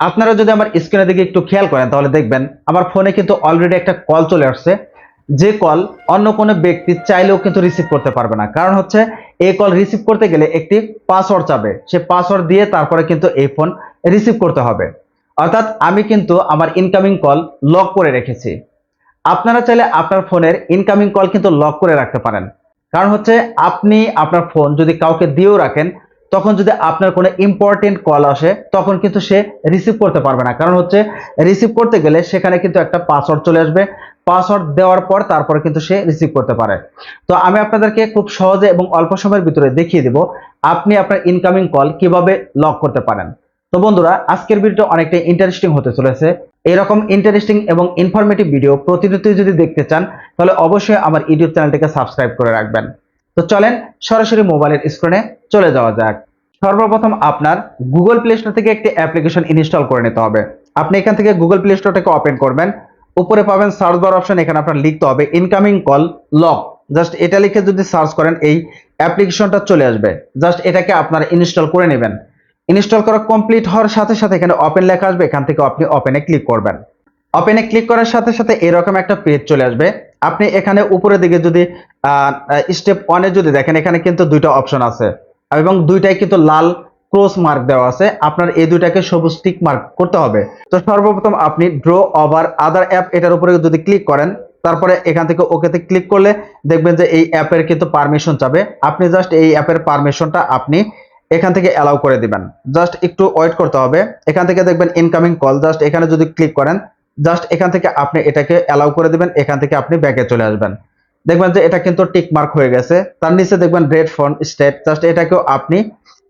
আপনারা যদি আমার স্ক্রিনের দিকে একটু খেয়াল করেন, তাহলে দেখবেন আমার ফোনে কিন্তু অলরেডি একটা কল চলে আসছে। যে কল অন্য কোনো ব্যক্তি চাইলেও কিন্তু রিসিভ করতে পারবে না। কারণ হচ্ছে এই কল রিসিভ করতে গেলে একটি পাসওয়ার্ড চাবে। সে পাসওয়ার্ড দিয়ে তারপরে কিন্তু এই ফোন রিসিভ করতে হবে। অর্থাৎ আমি কিন্তু আমার ইনকামিং কল লক করে রেখেছি। আপনারা চাইলে আপনার ফোনের ইনকামিং কল কিন্তু লক করে রাখতে পারেন। কারণ হচ্ছে, আপনি আপনার ফোন যদি কাউকে দিয়েও রাখেন তখন যদি আপনার কোনো ইম্পর্টেন্ট কল আসে, তখন কিন্তু সে রিসিভ করতে পারবে না। কারণ হচ্ছে রিসিভ করতে গেলে সেখানে কিন্তু একটা পাসওয়ার্ড চলে আসবে। পাসওয়ার্ড দেওয়ার পর তারপরে কিন্তু সে রিসিভ করতে পারে। তো আমি আপনাদেরকে খুব সহজে এবং অল্প সময়ের ভিতরে দেখিয়ে দেব আপনি আপনার ইনকামিং কল কীভাবে লক করতে পারেন। তো বন্ধুরা, আজকের ভিডিওটা অনেকটা ইন্টারেস্টিং হতে চলেছে। এরকম ইন্টারেস্টিং এবং ইনফরমেটিভ ভিডিও প্রতিনিয়তই যদি দেখতে চান, তাহলে অবশ্যই আমার ইউটিউব চ্যানেলটিকে সাবস্ক্রাইব করে রাখবেন। তো চলেন সরাসরি মোবাইলের স্ক্রিনে চলে যাওয়া যাক। সর্বপ্রথম আপনার গুগল প্লে স্টোর থেকে একটি অ্যাপ্লিকেশন ইনস্টল করে নিতে হবে। আপনি এখান থেকে গুগল প্লে স্টোরটাকে ওপেন করবেন। উপরে পাবেন সার্চ বার অপশন এখানে আপনার লিখতে হবে ইনকামিং কল লক জাস্ট এটা লিখে যদি সার্চ করেন, এই অ্যাপ্লিকেশনটা চলে আসবে। জাস্ট এটাকে আপনার ইনস্টল করে নেবেন। ইনস্টল করা কমপ্লিট হওয়ার সাথে সাথে এখানে ওপেন লেখা আসবে। এখান থেকে আপনি ওপেনে ক্লিক করবেন। ওপেনে ক্লিক করার সাথে সাথে এরকম একটা পেজ চলে আসবে। আপনি এখানে উপরের দিকে যদি স্টেপ ওয়ানে যদি দেখেন, এখানে কিন্তু দুইটা অপশন আছে। এবং দুইটাই কিন্তু লাল ক্রস মার্ক দেওয়া আছে। আপনার এই দুইটাকে সবুজ টিক মার্ক করতে হবে। তো সর্বপ্রথম আপনি ড্র ওভার আদার অ্যাপ এটার উপরে যদি ক্লিক করেন, তারপরে এখান থেকে ওকেতে ক্লিক করলে দেখবেন যে এই অ্যাপের কিন্তু পারমিশন চাবে। আপনি জাস্ট এই অ্যাপের পারমিশনটা আপনি এখান থেকে অ্যালাউ করে দিবেন। জাস্ট একটু ওয়েট করতে হবে। এখান থেকে দেখবেন ইনকামিং কল জাস্ট এখানে যদি ক্লিক করেন জাস্ট এখান থেকে আপনি এটাকে অ্যালাউ করে দিবেন, এখান থেকে আপনি ব্যাকে চলে আসবেন। দেখবেন যে এটা কিন্তু টিক মার্ক হয়ে গেছে। তার নিচে দেখবেন রেড ফোন স্টেট জাস্ট এটাকেও আপনি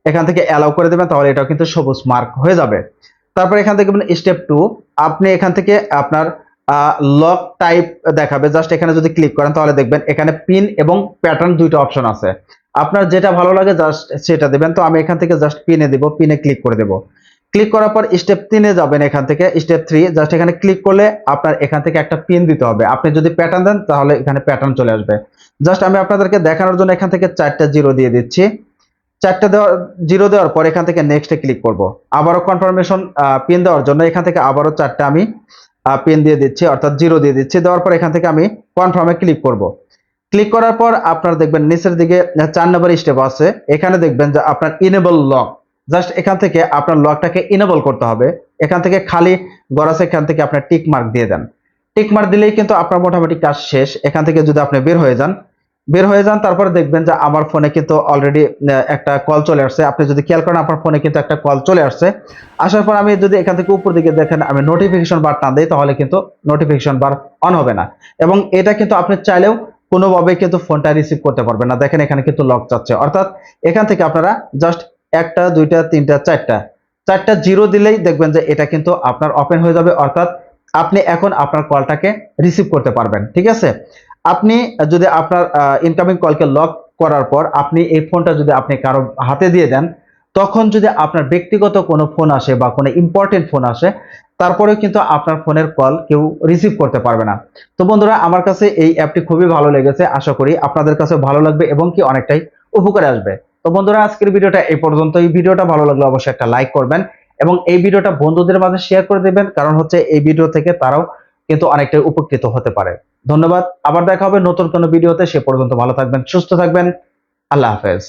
এখান থেকে অ্যালাউ করে দেবেন, তাহলে এটাও কিন্তু সবুজ মার্ক হয়ে যাবে। তারপর এখান থেকে স্টেপ টু আপনি এখান থেকে আপনার লক টাইপ দেখাবে। জাস্ট এখানে যদি ক্লিক করেন, তাহলে দেখবেন এখানে পিন এবং প্যাটার্ন দুইটা অপশন আছে। আপনার যেটা ভালো লাগে জাস্ট সেটা দেবেন। তো আমি এখান থেকে জাস্ট পিনে দিব পিনে ক্লিক করে দেব। ক্লিক করার পর স্টেপ তিনে যাবেন এখান থেকে স্টেপ থ্রি জাস্ট এখানে ক্লিক করলে আপনার এখান থেকে একটা পিন দিতে হবে। আপনি যদি প্যাটার্ন দেন, তাহলে এখানে প্যাটার্ন চলে আসবে। জাস্ট আমি আপনাদেরকে দেখানোর জন্য এখান থেকে চারটা জিরো দিয়ে দিচ্ছি। চারটা দেওয়ার জিরো দেওয়ার পর এখান থেকে নেক্সটে ক্লিক করব। আবারও কনফার্মেশন পিন দেওয়ার জন্য এখান থেকে আবারও চারটা আমি পিন দিয়ে দিচ্ছি, অর্থাৎ জিরো দিয়ে দিচ্ছি। দেওয়ার পর এখান থেকে আমি কনফার্মে ক্লিক করব। ক্লিক করার পর আপনার দেখবেন নিচের দিকে, চার নম্বর স্টেপ আছে। এখানে দেখবেন যে আপনার ইনেবল লক জাস্ট এখান থেকে আপনার লকটাকে ইনেবল করতে হবে। এখান থেকে খালি গড়াছে এখান থেকে আপনার টিক মার্ক দিয়ে দেন। টিক মার্ক দিলেই কিন্তু আপনার মোটামুটি কাজ শেষ। এখান থেকে যদি আপনি বের হয়ে যান, বের হয়ে যান, তারপরে দেখবেন যে আমার ফোনে কিন্তু অলরেডি একটা কল চলে আসছে। আপনি যদি খেয়াল করেন, আপনার ফোনে কিন্তু একটা কল চলে আসছে। আসার পর আমি যদি এখান থেকে উপর দিকে দেখেন, আমি নোটিফিকেশন বার টান দিই, তাহলে কিন্তু নোটিফিকেশন বার অন হবে না। এবং এটা কিন্তু আপনি চাইলেও কোনোভাবেই কিন্তু ফোনটা রিসিভ করতে পারবেন না। দেখেন এখানে কিন্তু লক চাচ্ছে অর্থাৎ এখান থেকে আপনারা জাস্ট একটা, দুইটা, তিনটা, চারটা। চারটা জিরো দিলেই দেখবেন যে এটা কিন্তু আপনার ওপেন হয়ে যাবে, অর্থাৎ আপনি এখন আপনার কলটাকে রিসিভ করতে পারবেন, ঠিক আছে? আপনি যদি আপনার ইনকামিং কলকে লক করার পর আপনি এই ফোনটা যদি আপনি কারও হাতে দিয়ে দেন, তখন যদি আপনার ব্যক্তিগত কোনো ফোন আসে বা কোনো ইম্পর্টেন্ট ফোন আসে, তারপরেও কিন্তু আপনার ফোনের কল কেউ রিসিভ করতে পারবে না। তো বন্ধুরা, আমার কাছে এই অ্যাপটি খুবই ভালো লেগেছে। আশা করি আপনাদের কাছে ভালো লাগবে এবং কি অনেকটাই উপকারে আসবে। তো বন্ধুরা, আজকের ভিডিওটা এই পর্যন্ত। এই ভিডিওটা ভালো লাগলে অবশ্যই একটা লাইক করবেন এবং এই ভিডিওটা বন্ধুদের মাঝে শেয়ার করে দেবেন, কারণ হচ্ছে এই ভিডিও থেকে তারাও কিন্তু অনেকটাই উপকৃত হতে পারে। ধন্যবাদ, আবার দেখা হবে নতুন কোনো ভিডিওতে, সে পর্যন্ত ভালো থাকবেন, সুস্থ থাকবেন, আল্লাহ হাফেজ।